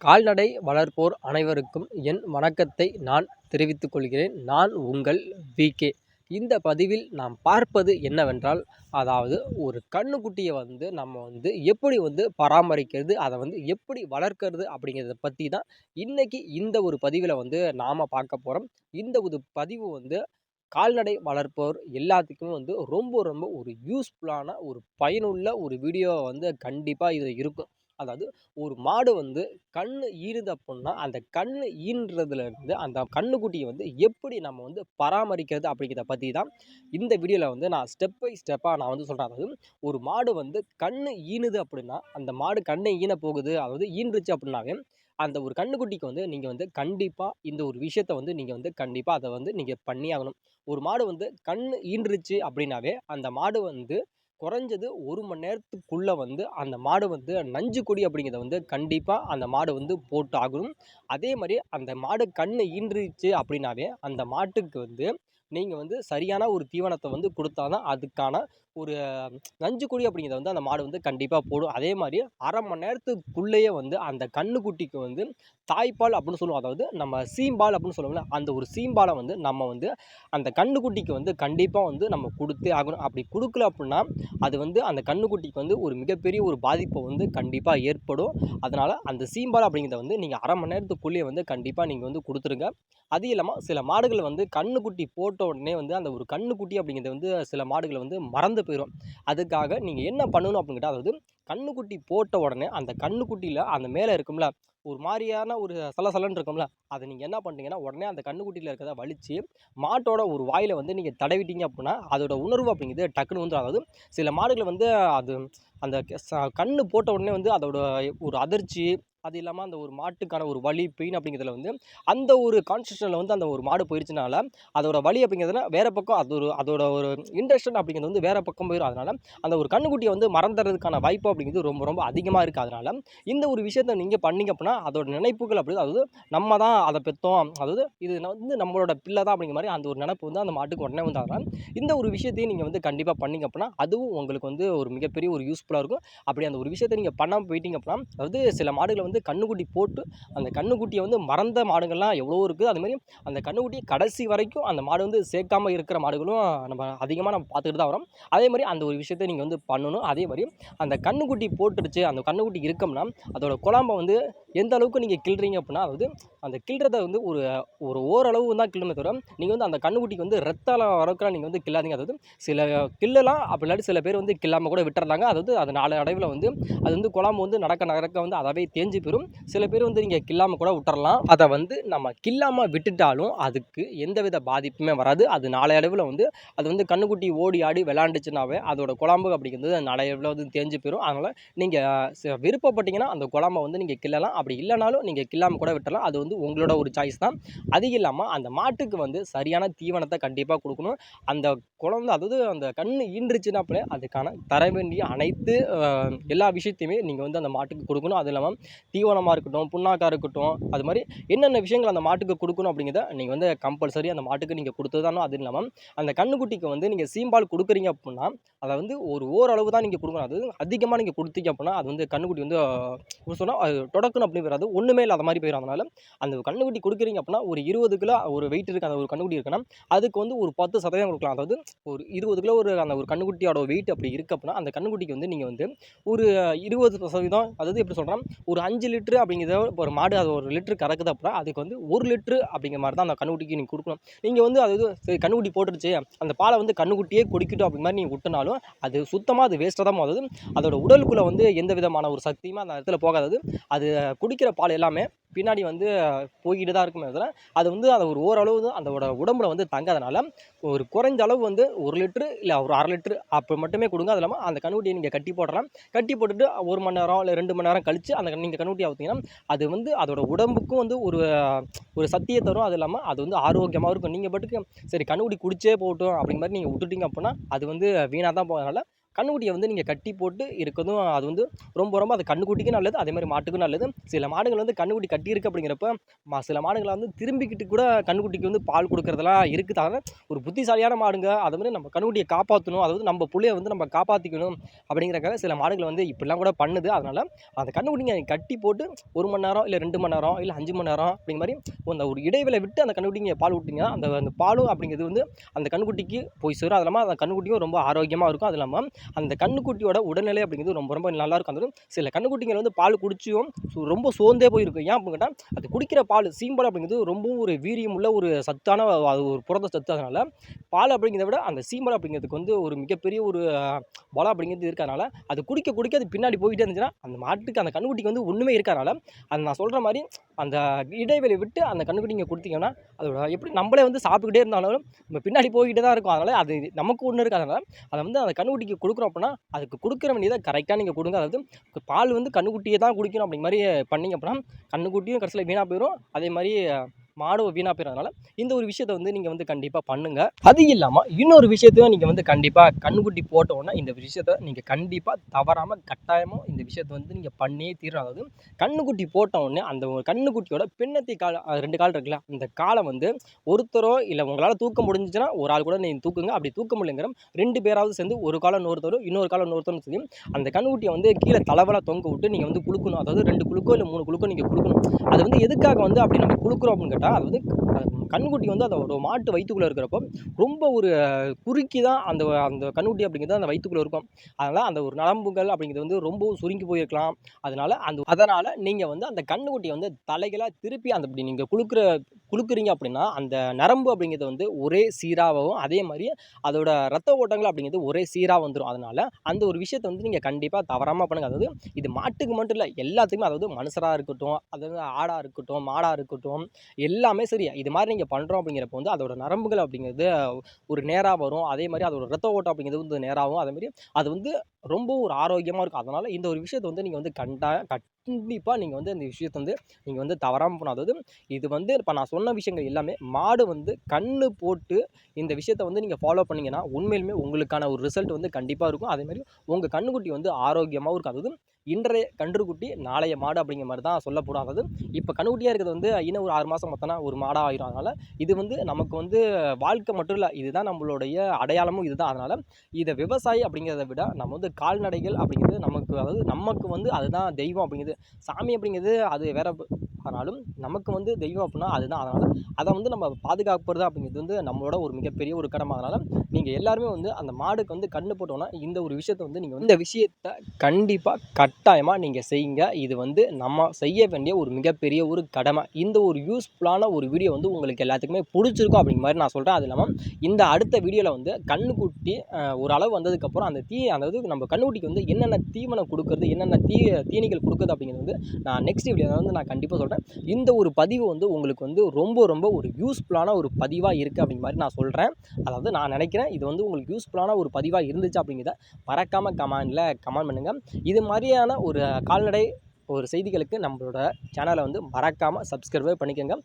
கால்நடை வளர்ப்போர் அனைவருக்கும் என் வணக்கத்தை நான் தெரிவித்துக் கொள்கிறேன். நான் உங்கள் விகே இந்த பதிவில் நாம் பார்ப்பது என்னவென்றால் அதாவது ஒரு கண்ணுக்குட்டியை வந்து நம்ம வந்து எப்படி வந்து பராமரிக்கிறது அதை வந்து எப்படி வளர்க்கறது அப்படிங்கிறத பற்றி தான் இன்றைக்கி இந்த ஒரு பதிவில் வந்து நாம் பார்க்க போகிறோம் இந்த ஒரு பதிவு வந்து கால்நடை வளர்ப்போர் எல்லாத்துக்குமே வந்து ரொம்ப ரொம்ப ஒரு யூஸ்ஃபுல்லான ஒரு பயனுள்ள ஒரு வீடியோ வந்து கண்டிப்பாக இது இருக்கும். அதாவது ஒரு மாடு வந்து கண் ஈனுது அப்புடின்னா அந்த கண் ஈன்றதுலேருந்து அந்த கன்றுக்குட்டியை வந்து எப்படி நம்ம வந்து பராமரிக்கிறது அப்படிங்கிறத பற்றி தான் இந்த வீடியோவில் வந்து நான் ஸ்டெப் பை ஸ்டெப்பாக நான் வந்து சொல்கிறேன் அதாவது ஒரு மாடு வந்து கண் ஈனுது அப்படின்னா அந்த மாடு கண்ணை ஈன போகுது அதாவது ஈன்றுச்சு அப்படின்னாவே அந்த ஒரு கன்றுக்குட்டிக்கு வந்து நீங்கள் வந்து கண்டிப்பாக இந்த ஒரு விஷயத்த வந்து நீங்கள் வந்து கண்டிப்பாக அதை வந்து நீங்கள் பண்ணி ஆகணும் ஒரு மாடு வந்து கண் ஈன்றுச்சு அப்படின்னாவே அந்த மாடு வந்து குறைஞ்சது ஒரு மணி நேரத்துக்குள்ளே வந்து அந்த மாடு வந்து நஞ்சு கொடி அப்படிங்கிறத வந்து கண்டிப்பாக அந்த மாடு வந்து போட்டு ஆகணும். அதே மாதிரி அந்த மாடு கண் ஈன்றுச்சு அப்படின்னாவே அந்த மாட்டுக்கு வந்து நீங்கள் வந்து சரியான ஒரு தீவனத்தை வந்து கொடுத்தா தான் அதுக்கான ஒரு நஞ்சு கொடி அப்படிங்கிறத வந்து அந்த மாடு வந்து கண்டிப்பாக போடும். அதே மாதிரி அரை மணி நேரத்துக்குள்ளேயே வந்து அந்த கண்ணுக்குட்டிக்கு வந்து தாய்ப்பால் அப்படின்னு சொல்லுவோம். அதாவது நம்ம சீம்பால் அப்படின்னு சொல்லுவோம்ல அந்த ஒரு சீம்பாலை வந்து நம்ம வந்து அந்த கன்றுக்குட்டிக்கு வந்து கண்டிப்பாக வந்து நம்ம கொடுத்தே ஆகணும். அப்படி கொடுக்கல அப்படின்னா அது வந்து அந்த கன்றுக்குட்டிக்கு வந்து ஒரு மிகப்பெரிய ஒரு பாதிப்பை வந்து கண்டிப்பாக ஏற்படும். அதனால் அந்த சீம்பால் அப்படிங்கிறத வந்து நீங்கள் அரை மணி நேரத்துக்குள்ளேயே வந்து கண்டிப்பாக நீங்கள் வந்து கொடுத்துருங்க. அது இல்லாமல் சில மாடுகள் வந்து கன்றுக்குட்டி போட்ட உடனே வந்து அந்த ஒரு கன்றுக்குட்டி அப்படிங்கிறது வந்து சில மாடுகளை வந்து மறந்து போயிடும் அதுக்காக நீங்கள் என்ன பண்ணணும் அப்படின்னு கேட்டால் அதாவது கன்றுக்குட்டி போட்ட உடனே அந்த கன்றுக்குட்டியில் அந்த மேலே இருக்கும்ல ஒரு மாதிரியான ஒரு சலசலன்னு இருக்கும்ல அதை நீங்கள் என்ன பண்ணுறீங்கன்னா உடனே அந்த கன்றுக்குட்டியில் இருக்கிறத வலித்து மாட்டோட ஒரு வாயில் வந்து நீங்கள் தடவிட்டீங்க அப்படின்னா அதோட உணர்வு அப்படிங்கிறது டக்குன்னு வந்து அதாவது சில மாடுகள் வந்து அது அந்த கண்ணு போட்ட உடனே வந்து அதோட ஒரு அதிர்ச்சி அது இல்லாமல் அந்த ஒரு மாட்டுக்கான ஒரு வலி பெயின் அப்படிங்கிறதுல வந்து அந்த ஒரு கான்ஸ்டியூஷனில் வந்து அந்த ஒரு மாடு போயிடுச்சுனால அதோட வலி அப்படிங்கிறதுனா வேறு பக்கம் அது ஒரு அதோட ஒரு இன்ட்ரெஸ்டன் அப்படிங்கிறது வந்து வேறு பக்கம் போயிடும் அதனால் அந்த ஒரு கண்ணுக்குட்டியை வந்து மறந்துறதுக்கான வாய்ப்பு அப்படிங்கிறது ரொம்ப ரொம்ப அதிகமாக இருக்குது அதனால் இந்த ஒரு விஷயத்த நீங்கள் பண்ணிங்க அப்படின்னா அதோட நினைப்புகள் அப்படி அதாவது நம்ம தான் அதை பெற்றோம் அதாவது இது வந்து நம்மளோட பிள்ளை தான் அப்படிங்கிற மாதிரி அந்த ஒரு நினப்பு வந்து அந்த மாட்டுக்கு உடனே வந்து அதனால் இந்த ஒரு விஷயத்தையும் நீங்கள் வந்து கண்டிப்பாக பண்ணிங்க அப்படின்னா அதுவும் உங்களுக்கு வந்து ஒரு மிகப்பெரிய ஒரு யூஸ்ஃபுல்லாக இருக்கும். அப்படி அந்த ஒரு விஷயத்தை நீங்கள் பண்ணாமல் போயிட்டீங்க அப்படின்னா அதாவது சில மாடுகளை வந்து கண்ணுக்குட்டி போட்டு அந்த கண்ணுக்குட்டியை வந்து மறந்த மாடுகள்லாம் எவ்வளோ இருக்குது அதுமாதிரி அந்த கண்ணுக்குட்டியை கடைசி வரைக்கும் அந்த மாடு வந்து சேர்க்காமல் இருக்கிற மாடுகளும் நம்ம அதிகமாக நம்ம பார்த்துக்கிட்டு தான் வரோம். அதே மாதிரி அந்த ஒரு விஷயத்தை நீங்கள் வந்து பண்ணணும். அதே மாதிரி அந்த கண்ணுக்குட்டி போட்டுருச்சு அந்த கண்ணுக்குட்டி இருக்கோம்னா அதோட குழம்பை வந்து எந்த அளவுக்கு நீங்கள் கிள்றீங்க அப்படின்னா அதாவது அந்த கிள்றதை வந்து ஒரு ஒரு ஓரளவு தான் கிள்ளுமே தவிர நீங்கள் வந்து அந்த கண்ணுக்குட்டிக்கு வந்து ரத்தம் வரக்குலாம் நீங்கள் வந்து கிள்ளாதீங்க. அதாவது சில கிள்ளலாம் அப்படி இல்லாட்டி சில பேர் வந்து கில்லாமல் கூட விட்டுறாங்க. அதாவது அது நாலு அடைவில் வந்து அது வந்து குழம்பு வந்து நடக்க நடக்க வந்து அதாவே தேஞ்சு போயிடும் சில பேர் வந்து நீங்கள் கில்லாமல் கூட விட்டுறலாம். அதை வந்து நம்ம கில்லாமல் விட்டுட்டாலும் அதுக்கு எந்தவித பாதிப்புமே வராது. அது நாளையளவில் வந்து அது வந்து கண்ணுக்குட்டி ஓடி ஆடி விளாண்டுச்சுனாவே அதோட குழம்பு அப்படிங்கிறது நாளையளவில் வந்து தேஞ்சு போயிடும் அதனால் நீங்கள் விருப்பப்பட்டீங்கன்னா அந்த குழம்பை வந்து நீங்கள் கிள்ளலாம். அப்படி இல்லைனாலும் நீங்கள் கில்லாமல் கூட விட்டுறலாம். அது வந்து உங்களோட ஒரு சாய்ஸ் தான். அது இல்லாமல் அந்த மாட்டுக்கு வந்து சரியான தீவனத்தை கண்டிப்பாக கொடுக்கணும். அந்த குழந்தை அதாவது அந்த கண் ஈன்றுச்சுனாப்பிலே அதுக்கான தர வேண்டிய அனைத்து எல்லா விஷயத்தையுமே நீங்கள் வந்து அந்த மாட்டுக்கு கொடுக்கணும். அது இல்லாமல் தீவனமாக இருக்கட்டும் புண்ணாக்காக இருக்கட்டும் அது மாதிரி என்னென்ன விஷயங்கள் அந்த மாட்டுக்கு கொடுக்கணும் அப்படிங்கிறத நீங்கள் வந்து கம்பல்சரி அந்த மாட்டுக்கு நீங்கள் கொடுத்து தானோ அது இல்லாமல் அந்த கண்ணுக்குட்டிக்கு வந்து நீங்கள் சீம்பால் கொடுக்குறீங்க அப்படின்னா அதை வந்து ஒரு ஓரளவு தான் நீங்கள் கொடுக்கணும். அது அதிகமாக நீங்கள் கொடுத்தீங்க அப்படின்னா அது வந்து கண்ணுக்குட்டி வந்து சொன்னால் அது தொடக்கணும் அப்படி போயிடாது ஒன்றுமே இல்லாத மாதிரி போயிடும் அதனால் அந்த கண்ணுக்குட்டி கொடுக்குறீங்க அப்படின்னா ஒரு இருபது கிலோ ஒரு வெயிட் இருக்குது அந்த ஒரு கண்ணுக்குட்டி இருக்குன்னா அதுக்கு வந்து ஒரு பத்து சதவீதம் கொடுக்கலாம். அதாவது ஒரு இருபது கிலோ ஒரு அந்த ஒரு கண்ணுக்குட்டியோட வெயிட் அப்படி இருக்குது அப்படின்னா அந்த கண்ணுக்குட்டிக்கு வந்து நீங்கள் வந்து ஒரு இருபது சதவீதம் அதாவது எப்படி சொல்கிறேன் ஒரு அஞ்சு லிட்ரு அப்படிங்கிறத ஒரு மாடு அது ஒரு லிட்ரு கறக்குது அப்படின்னா அதுக்கு வந்து ஒரு லிட்ரு அப்படிங்கிற மாதிரி தான் அந்த கண்ணுக்குட்டிக்கு நீங்கள் கொடுக்கணும். நீங்கள் வந்து அது சரி கண்ணுக்குட்டி போட்டுருச்சு அந்த பாலை வந்து கண்ணுக்குட்டியே குடிக்கட்டும் அப்படி மாதிரி நீங்கள் விட்டுனாலும் அது சுத்தமாக அது வேஸ்ட்டாக தான் போகாது அதோட உடலுக்குள்ளே வந்து எந்த விதமான ஒரு சக்தியுமே அந்த இடத்துல போகாதது அது குடிக்கிற பால் எல்லாமே பின்னாடி வந்து போய்கிட்டு தான் இருக்குமே அதில் அது வந்து அதை ஒரு ஓரளவு தான் அதோட உடம்புல வந்து தங்காதனால ஒரு குறைஞ்ச அளவு வந்து ஒரு லிட்ரு இல்லை ஒரு அரை லிட்ரு அப்போ மட்டுமே கொடுங்க. அது இல்லாமல் அந்த கண்ணுக்குட்டியை நீங்கள் கட்டி போடலாம் கட்டி போட்டுட்டு ஒரு மணி நேரம் இல்லை ரெண்டு மணி நேரம் கழித்து அந்த நீங்கள் கண்ணுக்குட்டி ஊற்றிங்கன்னா அது வந்து அதோட உடம்புக்கும் வந்து ஒரு ஒரு சக்தியை தரும். அது இல்லாமல் அது வந்து ஆரோக்கியமாக இருக்கும். நீங்கள் பாட்டுக்கு சரி கண்ணுக்குட்டி குடிச்சே போகட்டும் அப்படிங்கிற மாதிரி நீங்கள் விட்டுட்டீங்க அப்படின்னா அது வந்து வீணாக தான் போகிறதுனால கன்றுக்குட்டியை வந்து நீங்கள் கட்டி போட்டு இருக்கிறதும் அது வந்து ரொம்ப ரொம்ப அது கண்ணுக்குட்டிக்கும் நல்லது அதே மாதிரி மாட்டுக்கும் நல்லது. சில மாடுகள் வந்து கன்றுக்குட்டி கட்டியிருக்கு அப்படிங்கிறப்ப மா சில மாடுகளை வந்து திரும்பிக்கிட்டு கூட கண்ணுக்குட்டிக்கு வந்து பால் கொடுக்குறதெல்லாம் இருக்குது அதனால் ஒரு புத்திசாலியான மாடுங்க. அது மாதிரி நம்ம கண்ணுக்குட்டியை காப்பாற்றணும் அதாவது நம்ம புள்ளைய வந்து நம்ம காப்பாற்றிக்கணும் அப்படிங்கிறக்காக சில மாடுகள் வந்து இப்படிலாம் கூட பண்ணுது. அதனால் அந்த கண்ணுக்குட்டிங்க கட்டி போட்டு ஒரு மணி நேரம் இல்லை ரெண்டு மணி நேரம் இல்லை அஞ்சு மணி நேரம் அப்படிங்கிற மாதிரி அந்த ஒரு இடைவேளை விட்டு அந்த கன்றுக்குட்டிங்க பால் விட்டிங்கன்னா அந்த அந்த பாலும் அப்படிங்கிறது வந்து அந்த கன்றுக்குட்டிக்கு போய் சேரும். அது இல்லாமல் அந்த கண்ணுக்குட்டியும் ரொம்ப ஆரோக்கியமாக இருக்கும். அது இல்லாமல் அந்த கன்றுக்குட்டியோட உடல்நிலை அப்படிங்கிறது ரொம்ப ரொம்ப நல்லா இருக்கும் சில கன்றுக்குட்டிங்கள் வந்து பால் குடிச்சியும் ரொம்ப சோர்ந்தே போயிருக்கும் ஏன் அப்படின்னு கேட்டால் அது குடிக்கிற பால் சீம்பால் அப்படிங்கிறது ரொம்பவும் ஒரு வீரியம் உள்ள ஒரு சத்தான அது ஒரு புரத சத்து. அதனால் பால் அப்படிங்கிறத விட அந்த சீம்பால் அப்படிங்கிறதுக்கு வந்து ஒரு மிகப்பெரிய ஒரு பலம் அப்படிங்கிறது இருக்கிறதுனால அது குடிக்க குடிக்க அது பின்னாடி போயிட்டே இருந்துச்சுன்னா அந்த மாட்டுக்கு அந்த கன்றுக்குட்டிக்கு வந்து ஒன்றுமே இருக்கிறனால அது நான் சொல்கிற மாதிரி அந்த இடைவெளி விட்டு அந்த கன்றுக்குட்டிங்க கொடுத்தீங்கன்னா அதோட எப்படி நம்மளே வந்து சாப்பிட்டுக்கிட்டே இருந்தாலும் நம்ம பின்னாடி போய்கிட்டே தான் இருக்கும். அதனால் அது நமக்கு ஒன்று இருக்காதனால அதை வந்து அந்த கன்றுக்குட்டிக்கு கொடுக்குறோம் அப்படின்னா அதுக்கு கொடுக்குற வேண்டியதை கரெக்டாக நீங்கள் கொடுங்க. அதாவது பால் வந்து கன்றுக்குட்டியை தான் குடிக்கணும் அப்படிங்கிற மாதிரி பண்ணீங்க அப்படின்னா கன்றுக்குட்டியும் கடைசியில் வீணாக போயிடும் அதே மாதிரி மாடும் வீணாக போயிடுறதுனால இந்த ஒரு விஷயத்தை வந்து நீங்கள் வந்து கண்டிப்பாக பண்ணுங்கள் அது இல்லாமல் இன்னொரு விஷயத்தையும் நீங்கள் வந்து கண்டிப்பாக கண்குட்டி போட்டோன்னா இந்த விஷயத்த நீங்கள் கண்டிப்பாக தவறாமல் கட்டாயமாக இந்த விஷயத்தை வந்து நீங்கள் பண்ணியே தீரணும். அதாவது கண்ணுக்குட்டி போட்ட அந்த ஒரு கண்ணுக்குட்டியோட பின்னத்தி கால் ரெண்டு கால் இருக்குல்ல அந்த காலை வந்து ஒருத்தரோ இல்லை உங்களால் தூக்க முடிஞ்சுச்சுன்னா ஒரு ஆள் கூட நீங்கள் தூக்குங்க. அப்படி தூக்க முடியலைங்கிற ரெண்டு பேராவது சேர்ந்து ஒரு காலம் இன்னொருத்தரும் இன்னொரு காலம் இன்னொருத்தரும் சொல்லி அந்த கண்ணுக்குட்டியை வந்து கீழே தலைவலாக தொங்க விட்டு நீங்கள் வந்து குளுக்கணும் அதாவது ரெண்டு குளுக்கோ இல்லை மூணு குளுக்கோ நீங்கள் கொடுக்கணும் அது வந்து எதுக்காக வந்து அப்படி நம்ம கொடுக்குறோம் அப்படின்னு கேட்டால் அது வந்து கண்குட்டி கண்ணுக்குட்டி வந்து அதோட மாட்டு வயிற்றுக்குள்ளே இருக்கிறப்போ ரொம்ப ஒரு குறுக்கி தான் அந்த அந்த கண்குட்டி அப்படிங்கிறது அந்த வயிற்றுக்குள்ளே இருக்கும். அதனால் அந்த ஒரு நரம்புகள் அப்படிங்கிறது வந்து ரொம்பவும் சுருங்கி போயிருக்கலாம். அதனால் அந்த அதனால் நீங்கள் வந்து அந்த கண்ணுக்குட்டியை வந்து தலைகளாக திருப்பி அந்த அப்படி நீங்கள் குளுக்கிற குலுக்குறீங்க அப்படின்னா அந்த நரம்பு அப்படிங்கிறது வந்து ஒரே சீராகவும் அதே மாதிரி அதோட ரத்த ஓட்டங்கள் அப்படிங்கிறது ஒரே சீராக வந்துடும் அதனால் அந்த ஒரு விஷயத்தை வந்து நீங்கள் கண்டிப்பாக தவறாமல் பண்ணுங்க. அதாவது இது மாட்டுக்கு மட்டும் இல்லை எல்லாத்துக்குமே அதாவது மனுஷராக இருக்கட்டும் அதாவது ஆடாக இருக்கட்டும் மாடாக இருக்கட்டும் எல்லாமே சரியா இது மாதிரி நீங்கள் பண்ணுறோம் அப்படிங்கிறப்ப வந்து அதோட நரம்புகள் அப்படிங்கிறது ஒரு நேராக வரும். அதே மாதிரி அதோட ரத்த ஓட்டம் அப்படிங்கிறது வந்து நேராகவும் அதே மாதிரி அது வந்து ரொம்ப ஒரு ஆரோக்கியமாக இருக்கும். அதனால் இந்த ஒரு விஷயத்தை வந்து நீங்கள் வந்து கண்டா கண்டிப்பாக நீங்கள் வந்து இந்த விஷயத்தை வந்து நீங்கள் வந்து தவறாமல் பண்ணணும் அதாவது இது வந்து இப்போ நான் சொன்ன விஷயங்கள் எல்லாமே மாடு வந்து கண்ணு போட்டு இந்த விஷயத்தை வந்து நீங்கள் ஃபாலோ பண்ணிங்கன்னா உண்மையிலுமே உங்களுக்கான ஒரு ரிசல்ட் வந்து கண்டிப்பாக இருக்கும். அதேமாதிரி உங்கள் கண்ணுக்குட்டி வந்து ஆரோக்கியமாகவும் இருக்கும். அதாவது இன்றைய கன்றுக்குட்டி நாளைய மாடு அப்படிங்கிற மாதிரி தான் சொல்லப்படும் அதாவது இப்போ கண்ணுக்குட்டியாக இருக்கிறது வந்து இன்னும் ஒரு ஆறு மாதம் மொத்தம்னா ஒரு மாடாக ஆயிரும் அதனால் இது வந்து நமக்கு வந்து வாழ்க்கை மட்டும் இல்லை இதுதான் நம்மளுடைய அடையாளமும் இதுதான். அதனால் இதை விவசாயி அப்படிங்கிறத விட நம்ம வந்து கால்நடைகள் அப்படிங்கிறது நமக்கு அதாவது நமக்கு வந்து அதுதான் தெய்வம் அப்படிங்கிறது. சாமி அப்படிங்கிறது அது வேற ஆனாலும் நமக்கு வந்து தெய்வம் அப்படின்னா அதுதான். அதனால் அதை வந்து நம்ம பாதுகாப்புறது அப்படிங்கிறது வந்து நம்மளோட ஒரு மிகப்பெரிய ஒரு கடமை. அதனால் நீங்கள் எல்லாருமே வந்து அந்த மாடுக்கு வந்து கண்ணு போட்டோன்னா இந்த ஒரு விஷயத்தை வந்து நீங்கள் இந்த விஷயத்தை கண்டிப்பாக கட் கட்டாயமாக நீங்கள் செய்யுங்க. இது வந்து நம்ம செய்ய வேண்டிய ஒரு மிகப்பெரிய ஒரு கடமை. இந்த ஒரு யூஸ்ஃபுல்லான ஒரு வீடியோ வந்து உங்களுக்கு எல்லாத்துக்குமே பிடிச்சிருக்கும் அப்படிங்கிற மாதிரி நான் சொல்கிறேன் அது இல்லாமல் இந்த அடுத்த வீடியோவில் வந்து கண்ணுக்குட்டி ஒரு அளவு வந்ததுக்கப்புறம் அந்த தீ அதாவது நம்ம கண்ணுக்குட்டிக்கு வந்து என்னென்ன தீவனம் கொடுக்குறது என்னென்ன தீ தீனிகள் கொடுக்குறது அப்படிங்கிறது வந்து நான் நெக்ஸ்ட் வீடியோ வந்து நான் கண்டிப்பாக சொல்கிறேன் இந்த ஒரு பதிவு வந்து உங்களுக்கு வந்து ரொம்ப ரொம்ப ஒரு யூஸ்ஃபுல்லான ஒரு பதிவாக இருக்குது அப்படிங்கிற மாதிரி நான் சொல்கிறேன் அதாவது நான் நினைக்கிறேன் இது வந்து உங்களுக்கு யூஸ்ஃபுல்லான ஒரு பதிவாக இருந்துச்சு அப்படிங்கிறத மறக்காமல் கமெண்டில் கமெண்ட் பண்ணுங்கள் இது உண்மையான ஒரு கால்நடை ஒரு செய்திகளுக்கு நம்மளோட சேனலை வந்து மறக்காமல் சப்ஸ்கிரைபே பண்ணிக்கோங்க.